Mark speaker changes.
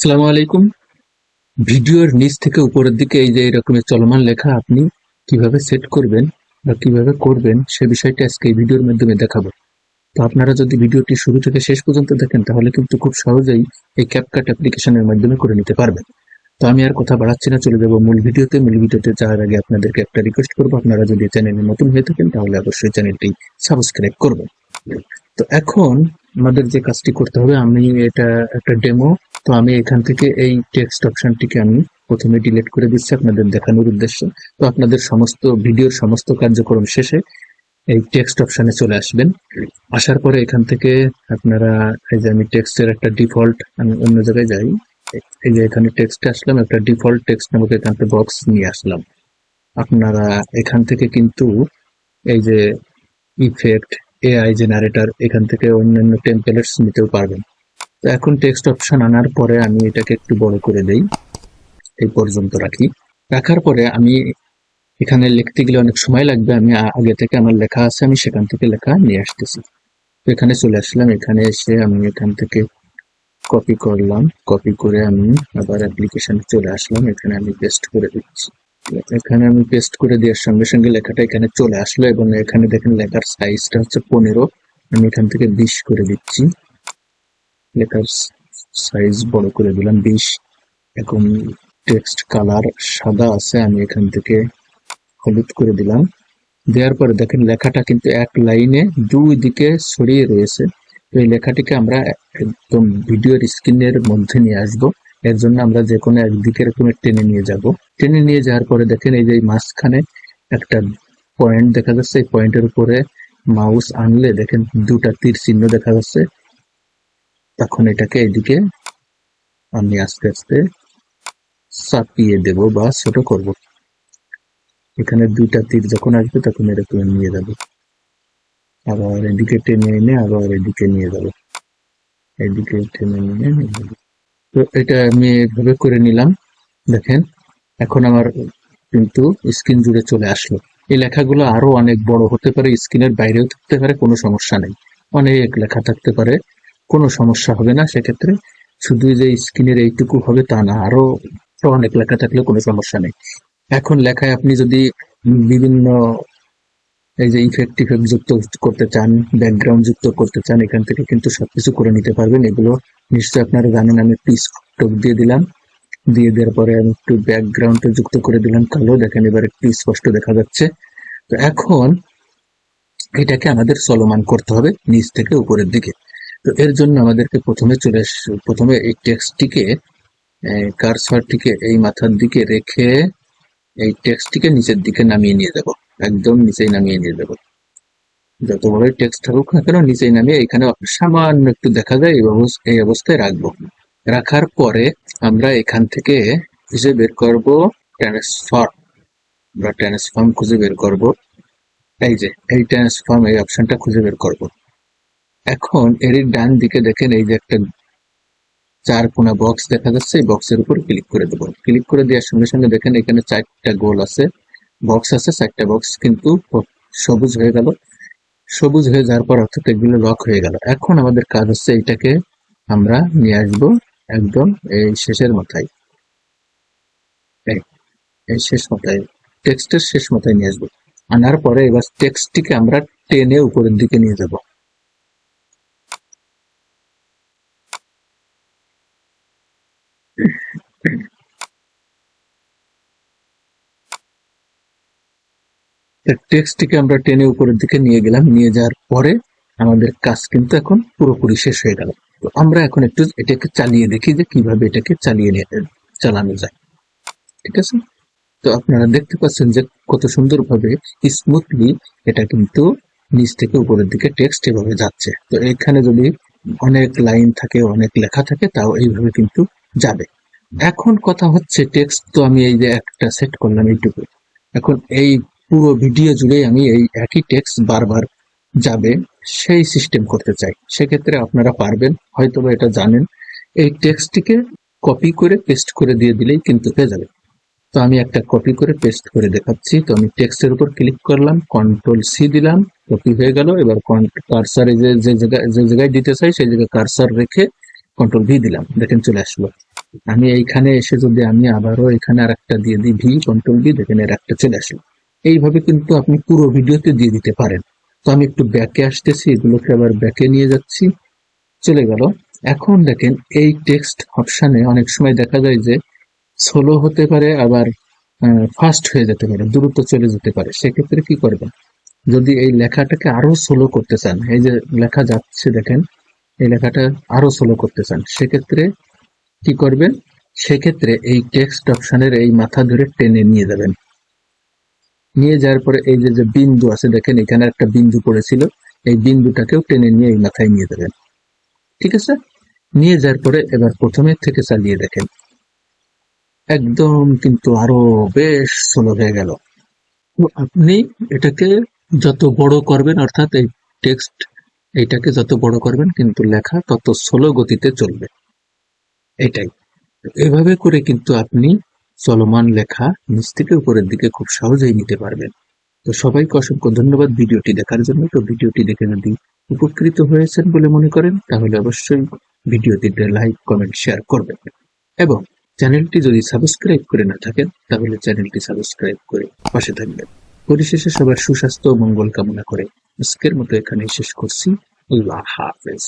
Speaker 1: আসসালামু আলাইকুম। ভিডিওর নিচ থেকে উপরের দিকে এই যে এরকমের চলমান লেখা, আপনি কীভাবে সেট করবেন বা কীভাবে করবেন সে বিষয়টি আজকে এই ভিডিওর মাধ্যমে দেখাবো। তো আপনারা যদি ভিডিওটি শুরু থেকে শেষ পর্যন্ত দেখেন, তাহলে কিন্তু খুব সহজেই এই ক্যাপকাট অ্যাপ্লিকেশনের মাধ্যমে করে নিতে পারবেন। তো আমি আর কথা বাড়াচ্ছি না, চলে যাব মূল ভিডিওতে। মূল ভিডিওতে যাওয়ার আগে আপনাদেরকে একটা রিকোয়েস্ট করব। আপনারা যদি চ্যানেলে নতুন হয়ে থাকেন, তাহলে অবশ্যই চ্যানেলটি সাবস্ক্রাইব করবেন। তো এখন আমাদের যে কাজটি করতে হবে, আমি এটা একটা ডেমো তো আমি এখান থেকে এই টেক্সট অপশনটিকে আমি প্রথমে ডিলিট করে দিচ্ছি আপনাদের দেখানোর উদ্দেশ্যে। তো আপনাদের সমস্ত ভিডিওর সমস্ত কার্যক্রম শেষে এই টেক্সট অপশনে চলে আসবেন। আসার পরে এখান থেকে আপনারা, এই যে আমি টেক্সটের একটা ডিফল্ট আমি অন্য জায়গায় যাই। এই যে এখানে টেক্সটে আসলাম, একটা ডিফল্ট টেক্সট নামক এখান থেকে বক্স নিয়ে আসলাম। আপনারা এখান থেকে কিন্তু এই যে ইফেক্ট এআই জেনারেটর এখান থেকে অন্যান্য টেমপ্লেটস নিতেও পারবেন। তো এখন টেক্সট অপশন আনার পরে আমি এটাকে একটু বড় করে দেই। এই পর্যন্ত রাখি। রাখার পরে আমি এখানে লিখতে গেলে অনেক সময় লাগবে। আমি আগে থেকে আমার লেখা আছে, আমি সেখান থেকে লেখা নিয়ে আসতেছি। তো এখানে চলে আসলাম। এখানে এসে আমি এখান থেকে কপি করলাম। কপি করে আমি আবার অ্যাপ্লিকেশন চলে আসলাম। এখানে আমি পেস্ট করে দিচ্ছি। এখানে আমি পেস্ট করে দেওয়ার সঙ্গে সঙ্গে লেখাটা এখানে চলে আসলো এবং এখানে দেখেন লেখার সাইজটা হচ্ছে পনেরো। আমি এখান থেকে বিশ করে দিচ্ছি। লেখার সাইজ বড় করে দিলাম বিশ। এখন টেক্সট কালার সাদা আছে, আমি এখান থেকে হলুদ করে দিলাম। দেওয়ার পরে দেখেন লেখাটা কিন্তু এক লাইনে দুই দিকে ছড়িয়ে রয়েছে। তো এই লেখাটিকে আমরা একদম ভিডিওর স্ক্রিনের মধ্যে নিয়ে আসব। এর জন্য আমরা যে কোনো একদিকে এরকম টেনে নিয়ে যাব। টেনে নিয়ে যাওয়ার পরে দেখেন এই যে মাঝখানে একটা পয়েন্ট দেখা যাচ্ছে। এই পয়েন্টের উপরে মাউস আনলে দেখেন দুটা তীর চিহ্ন দেখা যাচ্ছে। তখন এটাকে এদিকে আমি আস্তে আস্তে চাপিয়ে দেব বা ছোট করব। এখানে দুইটা তীর যখন আসবে তখন এরকম নিয়ে যাব। আবার এদিকে টেনে এনে আবার এদিকে নিয়ে যাব। এদিকে টেনে নিয়ে। তো এটা আমি এভাবে করে নিলাম। দেখেন এখন আমার কিন্তু স্ক্রিন জুড়ে চলে আসলো। এই লেখাগুলো আরও অনেক বড় হতে পারে স্ক্রিনের বাইরেও থাকতে পারে, কোনো সমস্যা নেই। অনেক লেখা থাকতে পারে, কোনো সমস্যা হবে না। সেক্ষেত্রে শুধু যে স্ক্রিনের এইটুকু হবে তা না, আরও অনেক লেখা থাকলে কোনো সমস্যা নেই। এখন লেখায় আপনি যদি বিভিন্ন এই যে ইফেক্ট ইফেক্ট যুক্ত করতে চান ব্যাকগ্রাউন্ড যুক্ত করতে চান, এখান থেকে কিন্তু সবকিছু করে নিতে পারবেন। এগুলো নিশ্চয়ই আপনারা জানেন, আমি পিস স্টক দিয়ে দিলাম। দিয়ে দেওয়ার পরে আমি একটু ব্যাকগ্রাউন্ডে যুক্ত করে দিলাম। কালো দেখেন এবার একটু স্পষ্ট দেখা যাচ্ছে। তো এখন এটাকে আমাদের চলমান করতে হবে নিচ থেকে উপরের দিকে। তো এর জন্য আমাদেরকে প্রথমে চলে প্রথমে এই টেক্সটটিকে কারসরটিকে এই মাথার দিকে রেখে এই টেক্সটটিকে নিচের দিকে নামিয়ে নিয়ে যাব। একদম নিচেই নামিয়ে নিয়ে যাব। যত বড় টেক্সট থাকুক না কেন নিচেই নামিয়ে এখানে সামান্য একটু দেখা যায় এই অবস্থায় রাখব। রাখার পরে আমরা এখান থেকে খুঁজে বের করব ট্রান্সফর্ম আমরা ট্রান্সফর্ম খুঁজে বের করব। এই যে, এই ট্রান্সফর্ম এই অপশনটা খুঁজে বের করব। এখন এর ডান দিকে দেখেন এই যে একটা চার কোনা বক্স দেখা যাচ্ছে, এই বক্সের উপর ক্লিক করে দেবো। ক্লিক করে দেওয়ার সঙ্গে সঙ্গে দেখেন এখানে চারটা গোল আছে। বক্স আছে, চারটা বক্স কিন্তু সবুজ হয়ে গেল। সবুজ হয়ে যাওয়ার পর অর্থাৎ এগুলো লক হয়ে গেল। এখন আমাদের কাজ হচ্ছে এইটাকে আমরা নিয়ে আসব। একদম এই শেষের মাথায়। এই শেষ মাথায়, টেক্সটের শেষ মাথায় নিয়ে আসব। আনার পরে এবার টেক্সটটিকে আমরা টেনে উপরের দিকে নিয়ে যাব। টেক্সটটিকে আমরা টেনে উপরের দিকে নিয়ে গেলাম। নিয়ে যাওয়ার পরে আমাদের কাজ কিন্তু এখন পুরোপুরি শেষ হয়ে গেল। তো আমরা এখন একটু এটাকে চালিয়ে দেখি যে কীভাবে এটাকে চালিয়ে চালানো যায়। ঠিক আছে? তো আপনারা দেখতে পাচ্ছেন যে কত সুন্দরভাবে স্মুথলি এটা কিন্তু নিচ থেকে উপরের দিকে টেক্সট এভাবে যাচ্ছে। তো এখানে যদি অনেক লাইন থাকে, অনেক লেখা থাকে, তাও এইভাবে কিন্তু যাবে। এখন কথা হচ্ছে টেক্সট তো আমি এই যে একটা সেট করলাম এইটুকু। এখন এই পুরো ভিডিও জুড়ে আমি এই একই টেক্সট বারবার যাবে। সেই সিস্টেম করতে চাই। সেক্ষেত্রে আপনারা পারবেন হয়তো এটা জানেন। এই টেক্সটটিকে কপি করে পেস্ট করে দিয়ে দিলেই কিন্তু হয়ে যাবে। তো আমি একটা কপি করে পেস্ট করে দেখাচ্ছি। তো আমি টেক্সটের উপর ক্লিক করলাম কন্ট্রোল সি দিলাম কপি হয়ে গেল। এবার কারসার যে যে জায়গায় যে জায়গায় দিতে চাই, সেই জায়গায় কারসার রেখে কন্ট্রোল ভি দিলাম। দেখেন চলে আসলো। আমি এইখানে এসে যদি আমি আবারও এখানে আর একটা দিয়ে দিই ভি কন্ট্রোল ভি দেখেন এর একটা চলে আসলো। এইভাবে কিন্তু আপনি পুরো ভিডিওতে দিয়ে দিতে পারেন। তো আমি একটু ব্যাকে আসতেছি, এগুলোকে আবার ব্যাকে নিয়ে যাচ্ছি। চলে গেল। এখন দেখেন এই টেক্সট অপশানে অনেক সময় দেখা যায় যে স্লো হতে পারে, আবার ফাস্ট হয়ে যেতে পারে, দ্রুত চলে যেতে পারে। সেক্ষেত্রে কি করবেন? যদি এই লেখাটাকে আরও স্লো করতে চান, এই যে লেখা যাচ্ছে দেখেন, এই লেখাটা আরও স্লো করতে চান, সেক্ষেত্রে কি করবেন? সেক্ষেত্রে এই টেক্সট অপশনের এই মাথা ধরে টেনে নিয়ে যাবেন। নিয়ে যাওয়ার পরে এই যে বিন্দু আছে, দেখেন এখানে একটা বিন্দু পড়েছিল, এই বিন্দুটাকেও টেনে নিয়ে এই মাথায় নিয়ে দেবেন ঠিক আছে? নিয়ে যাওয়ার পরে এবার প্রথমে থেকে চালিয়ে দেখেন। একদম কিন্তু আরও বেশ স্লো হয়ে গেল। আপনি এটাকে যত বড় করবেন, অর্থাৎ এই টেক্সট এইটাকে যত বড় করবেন, কিন্তু লেখা তত স্লো গতিতে চলবে। এটাই। এভাবে করে কিন্তু আপনি চলমান লেখা নিচ থেকে উপরের দিকে খুব সহজেই নিতে পারবেন। তো সবাইকে অসংখ্য ধন্যবাদ ভিডিওটি দেখার জন্য। তো ভিডিওটি দেখে যদি উপকৃত হয়েছেন বলে মনে করেন, তাহলে অবশ্যই ভিডিওটিতে লাইক, কমেন্ট, শেয়ার করবেন। এবং চ্যানেলটি যদি সাবস্ক্রাইব করে না থাকেন, তাহলে চ্যানেলটি সাবস্ক্রাইব করে পাশে থাকবেন। পরিশেষে সবার সুস্বাস্থ্য ও মঙ্গল কামনা করে আজকের মতো এখানে শেষ করছি। আল্লাহ হাফেজ।